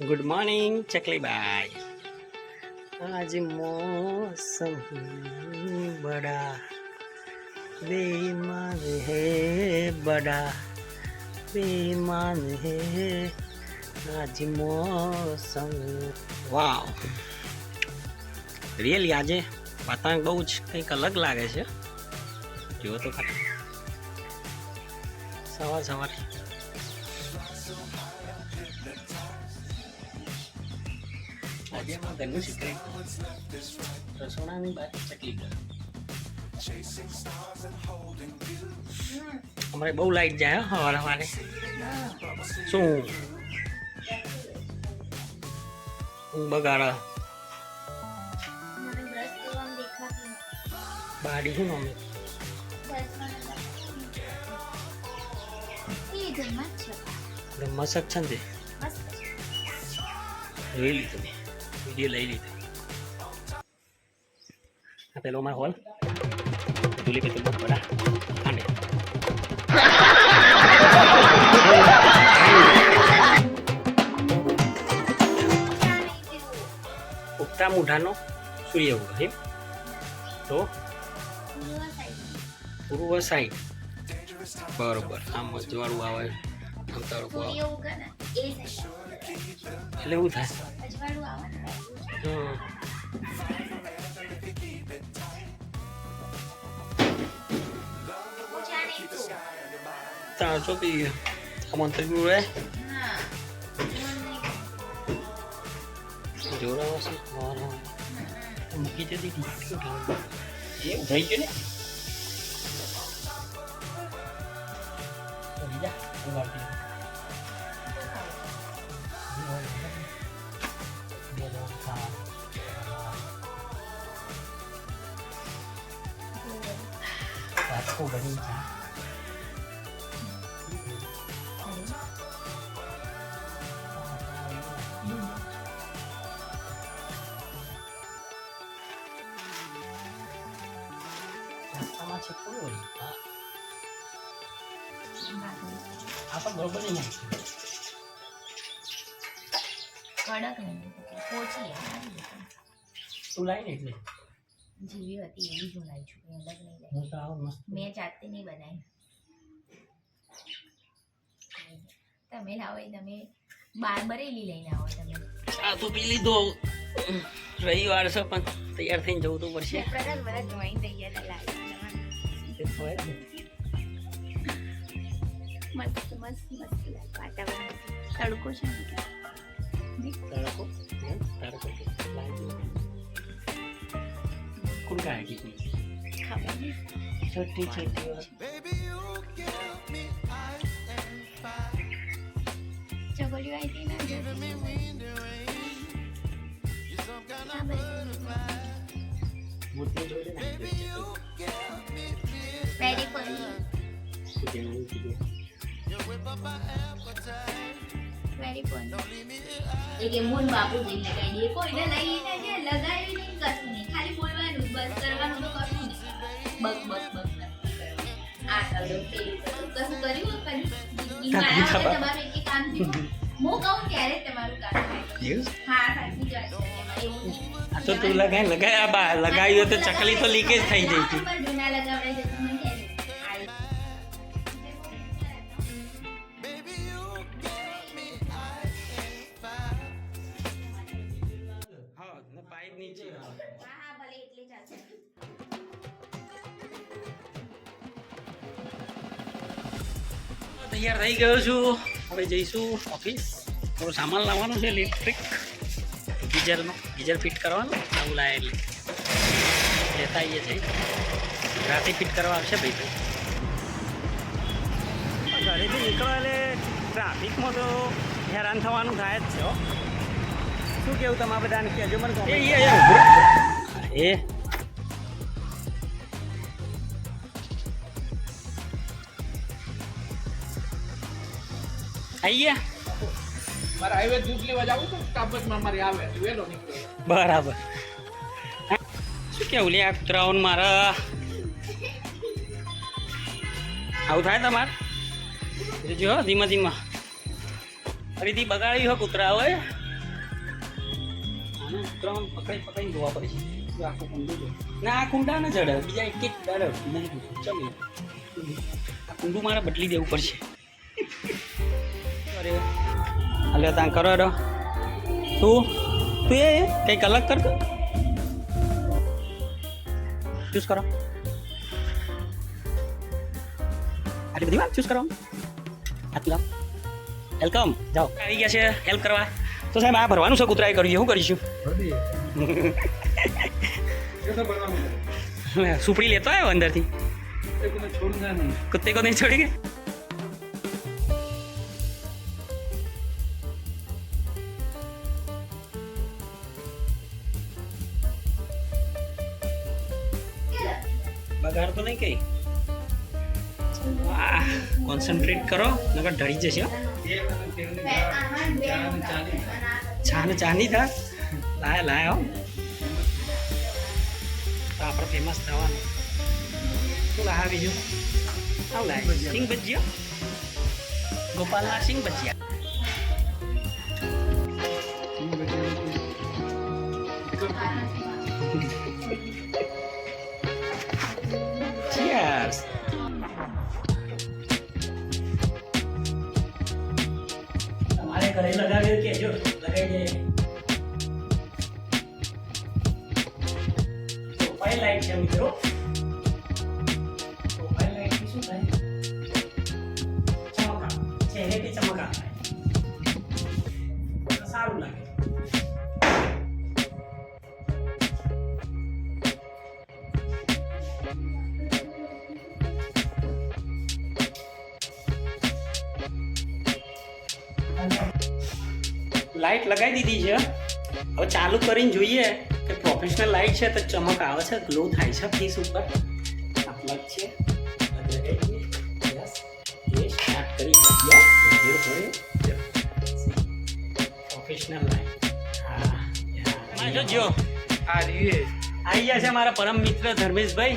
Good morning ચકલીબાઈ આજ મોસમ બડા બેમાન હે બડા બેમાન હે આજ મોસમ વાવ રિયલી આજે વાતાવરણ બહુ જ કંઈક અલગ લાગે છે. જુઓ તો ખરા સવાર સવાર અમારા ઘરનું સિક્રેટ રસોડાની બહાર ચકલી ઘર. અમારે બહુ લાઈટ જાય હો સવારે સવારે શું? હું બગાડે. બાડી શું ઘરમાં જ છે. ને. જોઈ લીધું વીડિયો લઈ લીધી આ પેલો અમારો હોલ ચૂલી પે તો બડા ખાંડે ચા નહીં પીવું. ઉગતા મૂઢાનો સૂર્ય ઉગે એમ તો પૂર્વ સાઈડ બરોબર. આમ મજવાળું આવે. આમ તડકો આવે એટલે એવું થાય. છો પી આ મંત્રી રહે ના. હું નહીં. જોડાવા છે વાહ મૂકી જતી એવું થઈ ગયું ને? આખું બની ચા રસ્તામાં છે કોઈ વળી હા આ પણ બરોબર નહીં નાખ્યું કડક નહીં પોચી આવી. તું લાવી ને એટલે જેવી હતી એવી જ છું કંઈ અલગ નહીં લાવી હું તો મસ્ત મેં જાતે નહીં બનાવી. તમે લાવો એ તમે બાર બરેલી લઈને આવો તમે. આ તો પી લીધો. રવિવાર છે પણ તૈયાર થઈને જવું તો પડશે. પ્રકાશ બધા જોઈન તૈયાર ને. મસ્ત મસ્ત મસ્ત લાગે વાતાવરણ. તડકો છે તડકો તડકો. હે? તડકો કે લાગી કોણ કાય કીધી ખબર નહીં છોટી છોટી વાત. ચકોલી આવી હતી ને હા, બસ. મોતી જોડે નાખી દે છે. Ready for you. કીધે નહીં કીધે. Ready for you. એ કે મૂળ બાપુ જઈને લગાવી દઈએ. કોઈને લઈને જે લગાવી નહીં કશું નહીં. ખાલી બોલવાનું બસ કરવાનું તો કશું નહીં. બક બક બક આ કરો પેલું કરો કશું કર્યું કર્યું તમારું એક કામ થયું. હું કહું ત્યારે તમારું કામ થાય. હા સાચી વાત છે નહીં તો તું લગાય લગાય આ બા લગાવ્યો તો ચકલી તો લીકેજ થઈ જઈ હતી નીચે હા હા ભલે એટલી ચાલશે તૈયાર થઈ ગયો છું. હવે જઈશું ઓફિસ. થોડો સામાન લાવવાનો છે ઇલેક્ટ્રિક ગીઝરનો ગીઝર ફિટ કરવાનું. નવું લાવે એટલે. લેતા આવીએ છીએ. રાતે ફિટ કરવા આવશે ભાઈ તો. ઘરેથી નીકળો એટલે ટ્રાફિકમાં તો હેરાન થવાનું થાય જ છે હો. શું કેવું તમે બધાને? કહેજો મને એ આઈ ગયા મારે હાઈવે દૂધ લેવા જવું મારે આવે. વેલો બરાબર. શું કેવું લે આ મારા? આવું થાય તમારે? જો ધીમા ધીમા. ફરીથી બગાડી હો કૂતરા હોય આને ત્રણ પકડી પકડીને જોવા પડે છે. આખું કુંડું જો ના, આ કુંડા ને જડે. બીજા એક એક દાડે. નહીં ચમી આ કુંડું મારે બદલી દેવું પડશે. અરે અલે ત્યાં કરો રો તું તું એ, કંઈક અલગ કર ચૂઝ કરો. આટલી બધી વાત ચૂઝ કરો. આટલા વેલકમ જાઓ. આવી ગયા છે. હેલ્પ કરવા. તો સાહેબ, આ ભરવાનું છે, કૂતરાએ કર્યું છે. શું કરીશું? સુપડી લેતો આવ્યો અંદરથી कुत्ते को नहीं छोड़ेंगे બગાડ તો નહીં કઈ વાહ કોન્સન્ટ્રેટ કરો નકર ઢળી જશે હો. ચા ને ચા નહીં થા લાયા લાયા હો. તો આપણે ફેમસ થવાનું. શું લાયા બીજું? આવું લાયા. સિંગ ભજીયા ગોપાલના સિંગ ભજીયા Cheers. તમારે ઘરે લગાવ્યું કે જો લગાવી દે પ્રોફાઇલ લાઈટ છે મિત્રો પ્રોફાઇલ લાઈટ શું થાય ચમકા ચહેરેથી ચમકા થાય તો સારું લાગે લાઈટ લગાવી દીધી છે હવે ચાલુ કરીને જોઈએ કે પ્રોફેશનલ લાઈટ છે તો ચમક આવે છે ગ્લો થાય છે ફેસ ઉપર. આ પ્લગ છે. સ્ટાર્ટ કરી. પ્રોફેશનલ જોજો આવી ગયા છે મારા પરમ મિત્ર ધર્મેશભાઈ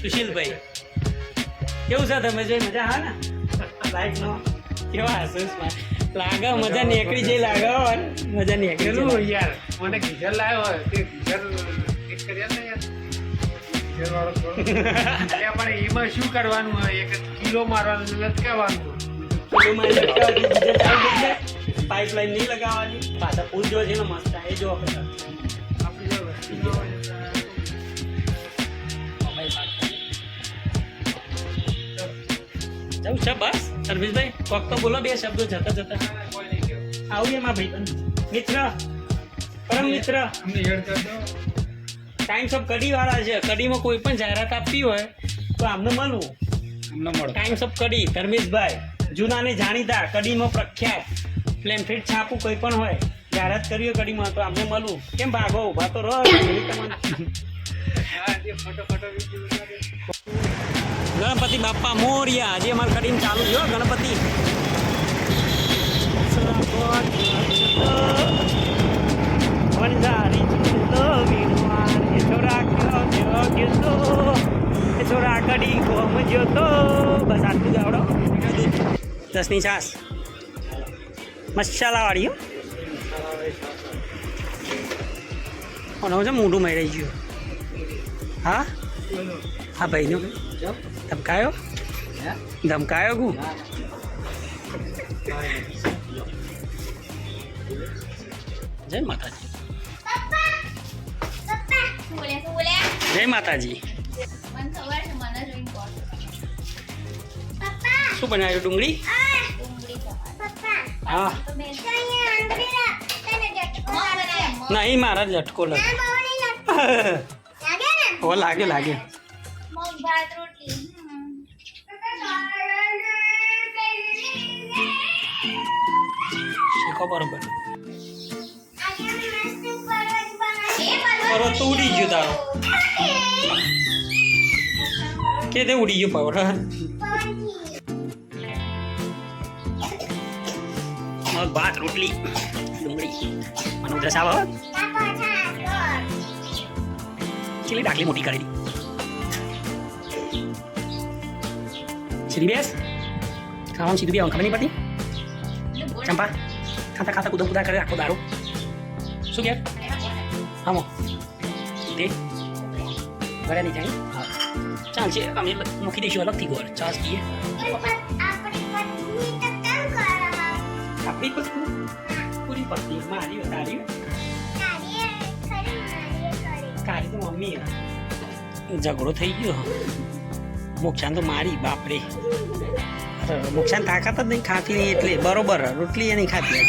સુશીલભાઈ. કેવું છે ધર્મેશભાઈ? મજા હા ને? લાઈટનો કેવા હસુસમાં લાગે મજા નીકળી જઈ લાગે. મજા નીકળી યાર મને ગીઝર લાવ્યો હોય તે ગીઝર એક કર્યા ને યાર. પણ એમાં શું કરવાનું હોય? એક કિલો મારવાનું લટકાવવાનું પેલું મારે લટકાવવાનું, બીજે ચાલુ થઈ પાઇપલાઇન નહીં લગાવવાની. પાછા પૂલ જો છે ને મસ્ત એ જો આપણે કિલો જવું છે બસ? ધર્મેશભાઈ કોક તો બોલો બે શબ્દો જતા જતા. આવું નહીં આવીએ માં ભાઈ. મિત્ર પરમ મિત્ર. ટાઈમ્સ ઓફ કડી વાળા છે. કડીમાં કોઈ પણ જાહેરાત આપવી હોય તો આમને મળવું. અમને મળો. ટાઈમ્સ ઓફ કડી ધર્મેશભાઈ. જૂનાને જાણીતા કડીમાં પ્રખ્યાત ફ્લેમફિટ છાપું કોઈ પણ હોય જાહેરાત કરી હોય કડીમાં તો આમને મળવું. કેમ ભાગો? ઊભા તો રહો તમારે ફોટો ફોટો. ગણપતિ બાપ્પા મોર્યા. આજે અમારે કરીને ચાલુ થયો ગણપતિ. છોરા કડી ગોમ જોતો બસ આટલું આવડો દસની છાસ. મસાલાવાળી, હો. કોનો છે મોઢું મળી ગયું હા? હા ભાઈનો. ધમકાયો? ધમકાયો ગુ જય માતાજી. જય માતાજી. શું બનાવ્યું ડુંગળી? હા. નહીં મારા ઝટકો લાગે ઓ લાગે લાગે. મગ ભાત રોટલી. શીખો બરોબર. પર્વત તો ઉડી ગયો તારો. કે તે ઉડી ગયો પર્વત ભાત રોટલી. ડુંગળી. મને ઉધરસ આવે હો. ચીલી ડાકલી મોટી કરી સીધી બેસ ખાવાનું સીધું બી આવવાનું ખબર નહીં પડતી ચંપા ખાતા ખાતા કુદા કુદા કરે આખો દારૂ શું કે એમાં આમો તે ઘરે નહીં થાય હા ચાલશે અમે મૂકી દઈશું અલગથી ગોળ ચાસ પીએ આપણી પત્ની તારી તો મમ્મી ઝઘડો થઈ ગયો. મોક્ષાન તો મારી બાપરે. મોક્ષાન તાકાત જ નહીં ખાતી નહીં એટલે બરોબર રોટલી એ નહીં ખાતી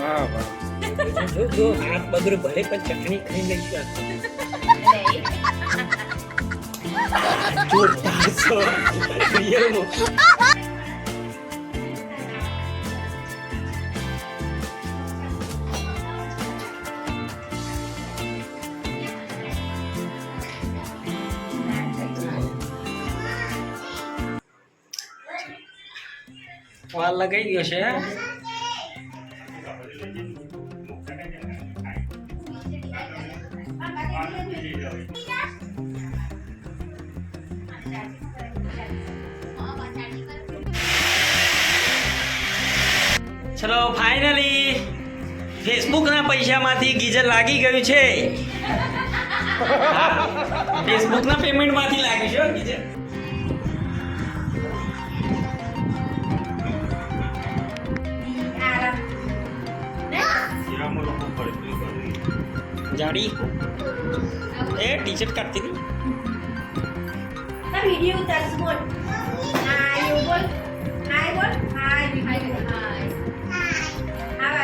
વાહ વાહ. જો જો હાથ બગડે ભલે પણ ચટણી ખાઈ લઈશું જોરદાર છો. રિયલ મોક્ષ વાલ લગાઈ ગયો છે. ચલો ફાઇનલી ફેસબુકના પૈસામાંથી ગીઝર લાગી ગયું છે. ફેસબુકના પેમેન્ટમાંથી લાગ્યું છે ગીઝર. જાડી. એ ટી શર્ટ કાઢતી હતી વીડિયો ઉતારશ બોલ. હાય બોલ. હાય બોલ. હાય હાય હાય હાવ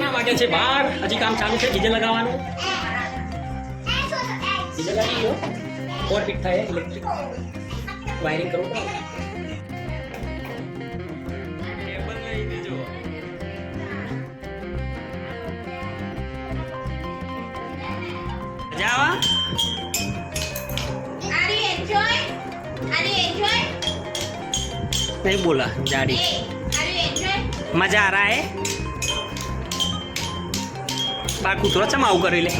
ના વાગે છે બાર. હજી કામ ચાલુ છે. ડીજે લગાવવાનું. ડીજે લગાવી ગયો ફોર ફીટ થાય ઇલેક્ટ્રિક વાયરિંગ કરવું પડે. નહીં બોલા જાડી मजा आ रहा है? મજા આ રહા હે બા કૂતરો ચમ આવું કરી લે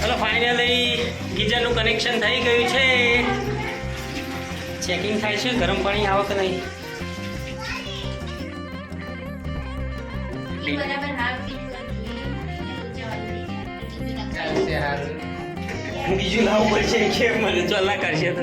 ચલો ફાઇનલી ગીઝરનું કનેક્શન થઈ ગયું છે. ચેકિંગ થાય છે ગરમ પાણી આવે કે નહીં? બીજું લાવવું પડશે કે મને ચલા કરશે તો.